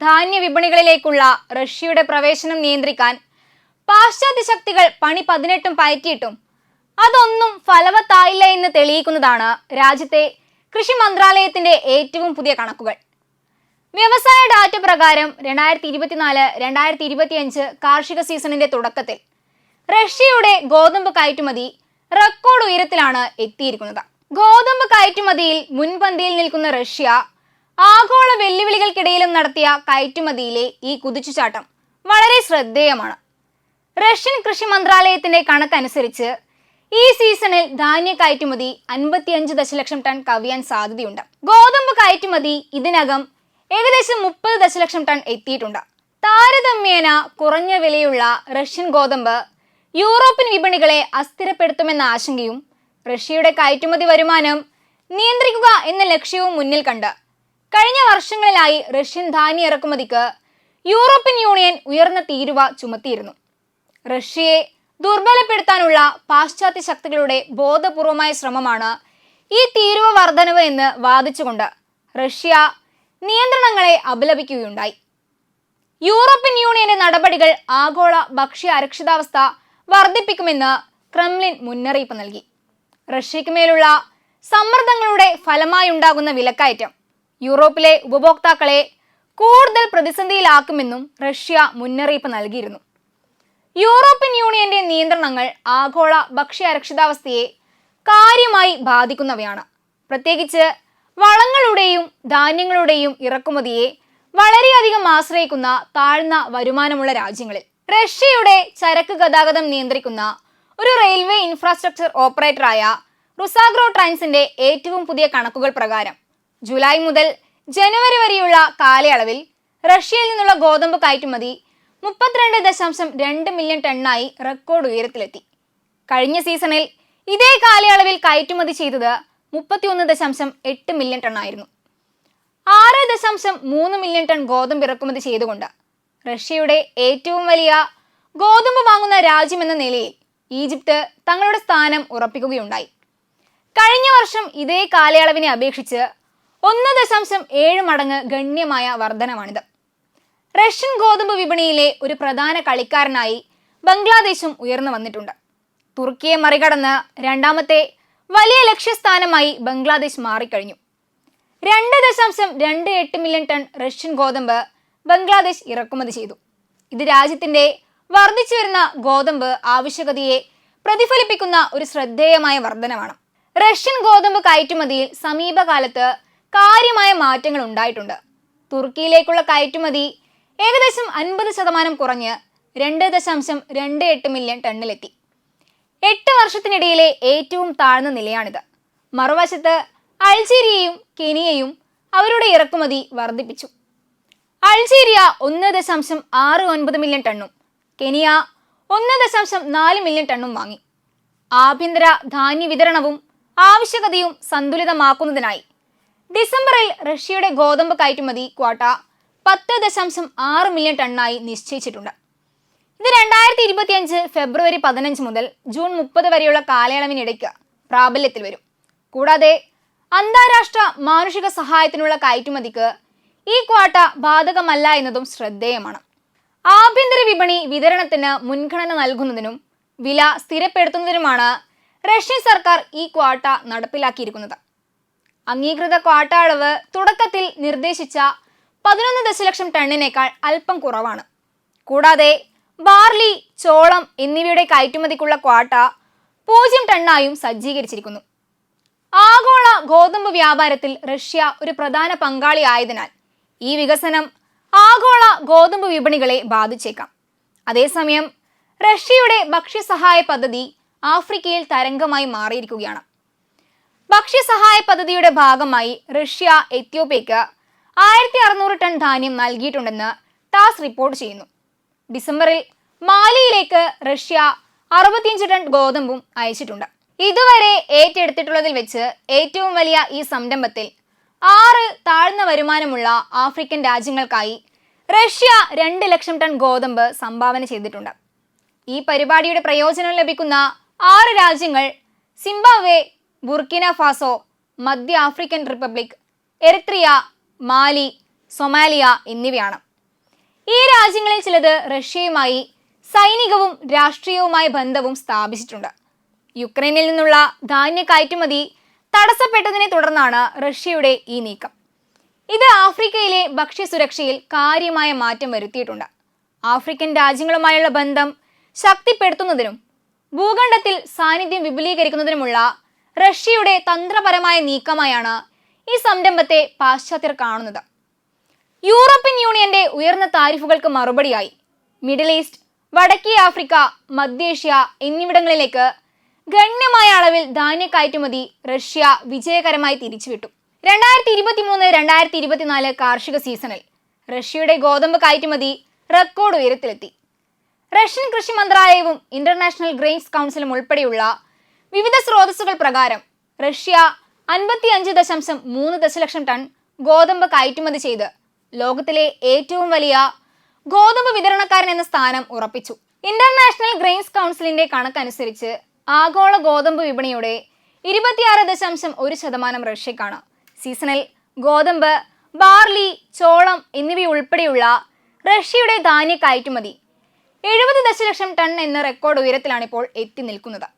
ധാന്യ വിപണികളിലേക്കുള്ള റഷ്യയുടെ പ്രവേശനം നിയന്ത്രിക്കാൻ പാശ്ചാത്യ ശക്തികൾ പണി പതിനെട്ടും പയറ്റിയിട്ടും അതൊന്നും ഫലവത്തായില്ല എന്ന് തെളിയിക്കുന്നതാണ് രാജ്യത്തെ കൃഷി മന്ത്രാലയത്തിന്റെ ഏറ്റവും പുതിയ കണക്കുകൾ. വ്യവസായ ഡാറ്റ പ്രകാരം രണ്ടായിരത്തി ഇരുപത്തിനാല് രണ്ടായിരത്തി ഇരുപത്തിയഞ്ച് കാർഷിക സീസണിന്റെ തുടക്കത്തിൽ റഷ്യയുടെ ഗോതമ്പ് കയറ്റുമതി റെക്കോർഡ് ഉയരത്തിലാണ് എത്തിയിരിക്കുന്നത്. ഗോതമ്പ് കയറ്റുമതിയിൽ മുൻപന്തിയിൽ നിൽക്കുന്ന റഷ്യ ആഗോള വെല്ലുവിളികൾക്കിടയിലും നടത്തിയ കയറ്റുമതിയിലെ ഈ കുതിച്ചുചാട്ടം വളരെ ശ്രദ്ധേയമാണ്. റഷ്യൻ കൃഷി മന്ത്രാലയത്തിന്റെ കണക്കനുസരിച്ച് ഈ സീസണിൽ ധാന്യ കയറ്റുമതി അൻപത്തിയഞ്ച് ദശലക്ഷം ടൺ കവിയാൻ സാധ്യതയുണ്ട്. ഗോതമ്പ് കയറ്റുമതി ഇതിനകം ഏകദേശം മുപ്പത് ദശലക്ഷം ടൺ എത്തിയിട്ടുണ്ട്. താരതമ്യേന കുറഞ്ഞ വിലയുള്ള റഷ്യൻ ഗോതമ്പ് യൂറോപ്യൻ വിപണികളെ അസ്ഥിരപ്പെടുത്തുമെന്ന ആശങ്കയും റഷ്യയുടെ കയറ്റുമതി വരുമാനം നിയന്ത്രിക്കുക എന്ന ലക്ഷ്യവും മുന്നിൽ കണ്ട് കഴിഞ്ഞ വർഷങ്ങളിലായി റഷ്യൻ ധാന്യ ഇറക്കുമതിക്ക് യൂറോപ്യൻ യൂണിയൻ ഉയർന്ന തീരുവ ചുമത്തിയിരുന്നു. റഷ്യയെ ദുർബലപ്പെടുത്താനുള്ള പാശ്ചാത്യ ശക്തികളുടെ ബോധപൂർവമായ ശ്രമമാണ് ഈ തീരുവ വർധനവ് എന്ന് വാദിച്ചുകൊണ്ട് റഷ്യ നിയന്ത്രണങ്ങളെ അപലപിക്കുകയുണ്ടായി. യൂറോപ്യൻ യൂണിയന്റെ നടപടികൾ ആഗോള ഭക്ഷ്യ അരക്ഷിതാവസ്ഥ വർദ്ധിപ്പിക്കുമെന്ന് ക്രെംലിൻ മുന്നറിയിപ്പ് നൽകി. റഷ്യയ്ക്ക് മേലുള്ള സമ്മർദ്ദങ്ങളുടെ ഫലമായുണ്ടാകുന്ന വിലക്കയറ്റം യൂറോപ്പിലെ ഉപഭോക്താക്കളെ കൂടുതൽ പ്രതിസന്ധിയിലാക്കുമെന്നും റഷ്യ മുന്നറിയിപ്പ് നൽകിയിരുന്നു. യൂറോപ്യൻ യൂണിയന്റെ നിയന്ത്രണങ്ങൾ ആഗോള ഭക്ഷ്യ അരക്ഷിതാവസ്ഥയെ കാര്യമായി ബാധിക്കുന്നവയാണ്. പ്രത്യേകിച്ച് വളങ്ങളുടെയും ധാന്യങ്ങളുടെയും ഇറക്കുമതിയെ വളരെയധികം ആശ്രയിക്കുന്ന താഴ്ന്ന വരുമാനമുള്ള രാജ്യങ്ങളിൽ. റഷ്യയുടെ ചരക്ക് ഗതാഗതം നിയന്ത്രിക്കുന്ന ഒരു റെയിൽവേ ഇൻഫ്രാസ്ട്രക്ചർ ഓപ്പറേറ്ററായ റുസാഗ്രോ ട്രൈൻസിന്റെ ഏറ്റവും പുതിയ കണക്കുകൾ പ്രകാരം ജൂലൈ മുതൽ ജനുവരി വരെയുള്ള കാലയളവിൽ റഷ്യയിൽ നിന്നുള്ള ഗോതമ്പ് കയറ്റുമതി മുപ്പത്തിരണ്ട് ദശാംശം രണ്ട് മില്യൺ ടണ്ണായി റെക്കോർഡ് ഉയരത്തിലെത്തി. കഴിഞ്ഞ സീസണിൽ ഇതേ കാലയളവിൽ കയറ്റുമതി ചെയ്തത് മുപ്പത്തിയൊന്ന് ദശാംശം എട്ട് മില്യൺ ടണ്ണായിരുന്നു. ആറ് ദശാംശം മൂന്ന് മില്യൺ ടൺ ഗോതമ്പ് ഇറക്കുമതി ചെയ്തുകൊണ്ട് റഷ്യയുടെ ഏറ്റവും വലിയ ഗോതമ്പ് വാങ്ങുന്ന രാജ്യമെന്ന നിലയിൽ ഈജിപ്ത് തങ്ങളുടെ സ്ഥാനം ഉറപ്പിക്കുകയുണ്ടായി. കഴിഞ്ഞ വർഷം ഇതേ കാലയളവിനെ അപേക്ഷിച്ച് ഒന്ന് ദശാംശം ഏഴ് മടങ്ങ് ഗണ്യമായ വർധനമാണിത്. റഷ്യൻ ഗോതമ്പ് വിപണിയിലെ ഒരു പ്രധാന കളിക്കാരനായി ബംഗ്ലാദേശും ഉയർന്നു വന്നിട്ടുണ്ട്. തുർക്കിയെ മറികടന്ന് രണ്ടാമത്തെ വലിയ ലക്ഷ്യസ്ഥാനമായി ബംഗ്ലാദേശ് മാറിക്കഴിഞ്ഞു. രണ്ട് ദശാംശം രണ്ട് എട്ട് മില്യൺ ടൺ റഷ്യൻ ഗോതമ്പ് ബംഗ്ലാദേശ് ഇറക്കുമതി ചെയ്തു. ഇത് രാജ്യത്തിന്റെ വർദ്ധിച്ചു വരുന്ന ഗോതമ്പ് ആവശ്യകതയെ പ്രതിഫലിപ്പിക്കുന്ന ഒരു ശ്രദ്ധേയമായ വർധനമാണ്. റഷ്യൻ ഗോതമ്പ് കയറ്റുമതിയിൽ സമീപകാലത്ത് കാര്യമായ മാറ്റങ്ങൾ ഉണ്ടായിട്ടുണ്ട്. തുർക്കിയിലേക്കുള്ള കയറ്റുമതി ഏകദേശം അൻപത് ശതമാനം കുറഞ്ഞ് രണ്ട് ദശാംശം രണ്ട് എട്ട് മില്യൺ ടണ്ണിലെത്തി. എട്ട് വർഷത്തിനിടയിലെ ഏറ്റവും താഴ്ന്ന നിലയാണിത്. മറുവശത്ത് അൾജീരിയയും കെനിയയും അവരുടെ ഇറക്കുമതി വർദ്ധിപ്പിച്ചു. അൾജീരിയ ഒന്ന് ദശാംശം ആറ് ഒൻപത് മില്യൺ ടണ്ണും കെനിയ ഒന്ന് ദശാംശം നാല് മില്യൺ ടണ്ണും വാങ്ങി. ആഭ്യന്തര ധാന്യ വിതരണവും ആവശ്യകതയും സന്തുലിതമാക്കുന്നതിനായി ഡിസംബറിൽ റഷ്യയുടെ ഗോതമ്പ് കയറ്റുമതി ക്വാട്ട പത്ത് ദശാംശം ആറ് മില്യൺ ടണ്ണായി നിശ്ചയിച്ചിട്ടുണ്ട്. ഇത് രണ്ടായിരത്തി ഇരുപത്തിയഞ്ച് ഫെബ്രുവരി പതിനഞ്ച് മുതൽ ജൂൺ മുപ്പത് വരെയുള്ള കാലയളവിനിടയ്ക്ക് പ്രാബല്യത്തിൽ വരും. കൂടാതെ അന്താരാഷ്ട്ര മാനുഷിക സഹായത്തിനുള്ള കയറ്റുമതിക്ക് ഈ ക്വാട്ട ബാധകമല്ല എന്നതും ശ്രദ്ധേയമാണ്. ആഭ്യന്തര വിപണി വിതരണത്തിന് മുൻഗണന നൽകുന്നതിനും വില സ്ഥിരപ്പെടുത്തുന്നതിനുമാണ് റഷ്യൻ സർക്കാർ ഈ ക്വാട്ട നടപ്പിലാക്കിയിരിക്കുന്നത്. അംഗീകൃത ക്വാട്ട അളവ് തുടക്കത്തിൽ നിർദ്ദേശിച്ച പതിനൊന്ന് ദശലക്ഷം ടണ്ണിനേക്കാൾ അല്പം കുറവാണ്. കൂടാതെ ബാർലി ചോളം എന്നിവയുടെ കയറ്റുമതിക്കുള്ള ക്വാട്ട പൂജ്യം ടണ്ണായും സജ്ജീകരിച്ചിരിക്കുന്നു. ആഗോള ഗോതമ്പ് വ്യാപാരത്തിൽ റഷ്യ ഒരു പ്രധാന പങ്കാളി ആയതിനാൽ ഈ വികസനം ആഗോള ഗോതമ്പ് വിപണികളെ ബാധിച്ചേക്കാം. അതേസമയം റഷ്യയുടെ ഭക്ഷ്യസഹായ പദ്ധതി ആഫ്രിക്കയിൽ തരംഗമായി മാറിയിരിക്കുകയാണ്. ഭക്ഷ്യസഹായ പദ്ധതിയുടെ ഭാഗമായി റഷ്യ എത്യോപ്യയ്ക്ക് ആയിരത്തി അറുന്നൂറ് ടൺ ധാന്യം നൽകിയിട്ടുണ്ടെന്ന് ടാസ് റിപ്പോർട്ട് ചെയ്യുന്നു. ഡിസംബറിൽ മാലിയിലേക്ക് റഷ്യ അറുപത്തിയഞ്ച് ടൺ ഗോതമ്പും അയച്ചിട്ടുണ്ട്. ഇതുവരെ ഏറ്റെടുത്തിട്ടുള്ളതിൽ വെച്ച് ഏറ്റവും വലിയ ഈ സംരംഭത്തിൽ ആറ് താഴ്ന്ന വരുമാനമുള്ള ആഫ്രിക്കൻ രാജ്യങ്ങൾക്കായി റഷ്യ രണ്ട് ലക്ഷം ടൺ ഗോതമ്പ് സംഭാവന ചെയ്തിട്ടുണ്ട്. ഈ പരിപാടിയുടെ പ്രയോജനം ലഭിക്കുന്ന ആറ് രാജ്യങ്ങൾ സിംബാബ്വെ ബുർക്കിന ഫാസോ മധ്യ African republic Eritrea Mali Somalia എന്നിവയാണ്. ഈ രാജ്യങ്ങളിൽ ചിലത് റഷ്യയുമായി സൈനികവും രാഷ്ട്രീയവുമായ ബന്ധവും സ്ഥാപിച്ചിട്ടുണ്ട്. യുക്രൈനിൽ നിന്നുള്ള ധാന്യ കയറ്റുമതി തടസ്സപ്പെട്ടതിനെ തുടർന്നാണ് റഷ്യയുടെ ഈ നീക്കം. ഇത് ആഫ്രിക്കയിലെ ഭക്ഷ്യസുരക്ഷയിൽ കാര്യമായ മാറ്റം വരുത്തിയിട്ടുണ്ട്. ആഫ്രിക്കൻ രാജ്യങ്ങളുമായുള്ള ബന്ധം ശക്തിപ്പെടുത്തുന്നതിനും ഭൂഖണ്ഡത്തിൽ സാന്നിധ്യം വിപുലീകരിക്കുന്നതിനുമുള്ള റഷ്യയുടെ തന്ത്രപരമായ നീക്കമായാണ് ഈ സംരംഭത്തെ പാശ്ചാത്യർ കാണുന്നത്. യൂറോപ്യൻ യൂണിയന്റെ ഉയർന്ന താരിഫുകൾക്ക് മറുപടിയായി മിഡിൽ ഈസ്റ്റ് വടക്കേ ആഫ്രിക്ക മധ്യേഷ്യ എന്നിവിടങ്ങളിലേക്ക് ഗണ്യമായ അളവിൽ ധാന്യ കയറ്റുമതി റഷ്യ വിജയകരമായി തിരിച്ചുവിട്ടു. രണ്ടായിരത്തി ഇരുപത്തി മൂന്ന് രണ്ടായിരത്തി ഇരുപത്തിനാല് കാർഷിക സീസണിൽ റഷ്യയുടെ ഗോതമ്പ് കയറ്റുമതി റെക്കോർഡ് ഉയരത്തിലെത്തി. റഷ്യൻ കൃഷി മന്ത്രാലയവും ഇന്റർനാഷണൽ ഗ്രെയിൻസ് കൗൺസിലും ഉൾപ്പെടെയുള്ള വിവിധ സ്രോതസ്സുകൾ പ്രകാരം റഷ്യ അൻപത്തി അഞ്ച് ദശാംശം മൂന്ന് ദശലക്ഷം ടൺ ഗോതമ്പ് കയറ്റുമതി ചെയ്ത് ലോകത്തിലെ ഏറ്റവും വലിയ ഗോതമ്പ് വിതരണക്കാരൻ എന്ന സ്ഥാനം ഉറപ്പിച്ചു. ഇന്റർനാഷണൽ ഗ്രെയിൻസ് കൗൺസിലിന്റെ കണക്കനുസരിച്ച് ആഗോള ഗോതമ്പ് വിപണിയുടെ ഇരുപത്തിയാറ് ദശാംശം ഒരു ശതമാനം റഷ്യക്കാണ്. സീസണൽ ഗോതമ്പ് ബാർലി ചോളം എന്നിവയുൾപ്പെടെയുള്ള റഷ്യയുടെ ധാന്യ കയറ്റുമതി എഴുപത് ദശലക്ഷം ടൺ എന്ന റെക്കോർഡ് ഉയരത്തിലാണിപ്പോൾ എത്തി നിൽക്കുന്നത്.